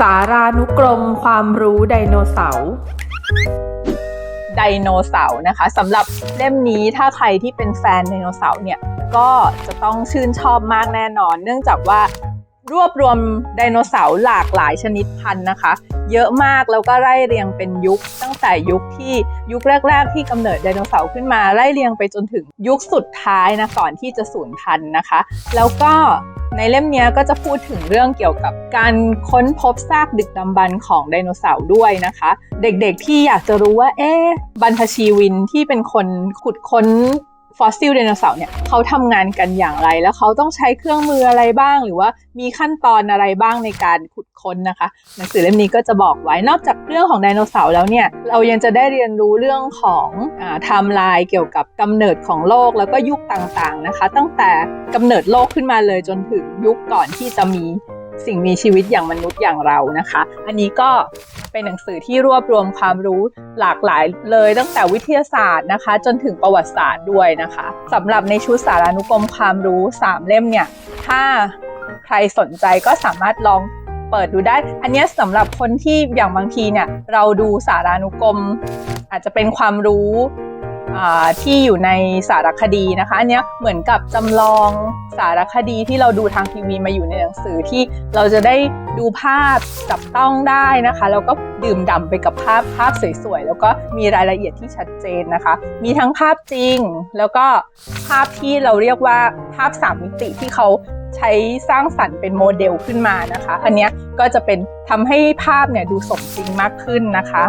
สารานุกรมความรู้ไดโนเสาร์ไดโนเสาร์นะคะสำหรับเล่มนี้ถ้าใครที่เป็นแฟนไดโนเสาร์เนี่ยก็จะต้องชื่นชอบมากแน่นอน เนื่องจากว่า รวบรวมไดโนเสาร์หลากหลายชนิดพันธุ์นะคะ เยอะมากแล้วก็ไล่เรียงเป็นยุค ตั้งแต่ยุคที่ยุคแรก ๆ ที่กำเนิดไดโนเสาร์ขึ้นมาไล่เรียงไปจนถึงยุคสุดท้ายนะก่อนที่จะสูญพันธุ์นะคะ แล้วก็ในเล่มนี้ก็จะพูดถึงเรื่องเกี่ยวกับการค้นพบซากดึกดำบรรพ์ของไดโนเสาร์ด้วยนะคะ เด็กๆที่อยากจะรู้ว่าเอ๊บรรพชีวินที่เป็นคนขุดค้น ฟอสซิลไดโนเสาร์เนี่ยเขาทำงานกันอย่างไร แล้วเขาต้องใช้เครื่องมืออะไรบ้าง หรือว่ามีขั้นตอนอะไรบ้างในการขุดค้นนะคะ หนังสือเล่มนี้ก็จะบอกไว้นอกจากเรื่องของไดโนเสาร์แล้วเนี่ยเรายังจะได้เรียนรู้เรื่องของไทม์ไลน์เกี่ยวกับกำเนิดของโลกแล้วก็ยุคต่างๆนะคะ ตั้งแต่กำเนิดโลกขึ้นมาเลยจนถึงยุคก่อนที่จะมี สิ่งมีชีวิตอย่างมนุษย์อย่างเรานะคะ อันนี้ก็เป็นหนังสือที่รวบรวมความรู้หลากหลายเลยตั้งแต่วิทยาศาสตร์นะคะ จนถึงประวัติศาสตร์ด้วยนะคะสำหรับในชุดสารานุกรมความรู้ 3 เล่มเนี่ย ถ้าใครสนใจก็สามารถลองเปิดดูได้ อันนี้สำหรับคนที่อย่างบางทีเนี่ยเราดูสารานุกรม อาจจะเป็นความรู้ ที่อยู่ในสารคดีนะคะอันนี้เหมือนกับจำลองสารคดีที่เราดูทางทีวีมาอยู่ในหนังสือที่เราจะได้ดูภาพจับต้องได้นะคะแล้วก็ดื่มด่ำไปกับภาพภาพสวยๆแล้วก็มีรายละเอียดที่ชัดเจนนะคะ มีทั้งภาพจริง แล้วก็ภาพที่เราเรียกว่าภาพสามมิติที่เขาใช้สร้างสรรค์เป็นโมเดลขึ้นมานะคะ อันนี้ก็จะเป็นทำให้ภาพเนี่ยดูสมจริงมากขึ้นนะคะ